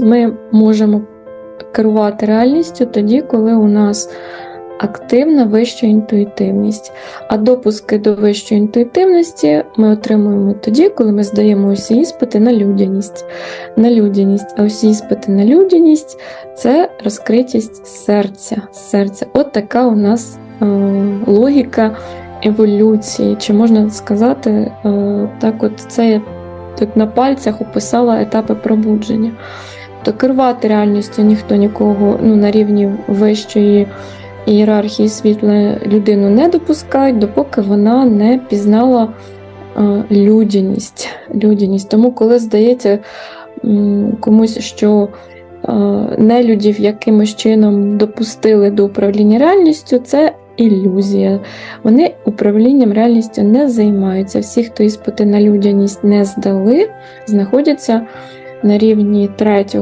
Ми можемо керувати реальністю тоді, коли у нас активна вища інтуїтивність. А допуски до вищої інтуїтивності ми отримуємо тоді, коли ми здаємо усі іспити на людяність. На людяність. А усі іспити на людяність це розкритість серця. серця. От така у нас е, логіка еволюції. Чи можна сказати, е, так, от це я тут на пальцях описала етапи пробудження. То керувати реальністю ніхто нікого ну, на рівні вищої ієрархії світла людину не допускають, допоки вона не пізнала е, людяність. людяність. Тому, коли здається комусь, що е, нелюдів якимось чином допустили до управління реальністю, це ілюзія. Вони управлінням реальністю не займаються. Всі, хто іспити на людяність не здали, знаходяться на рівні третього.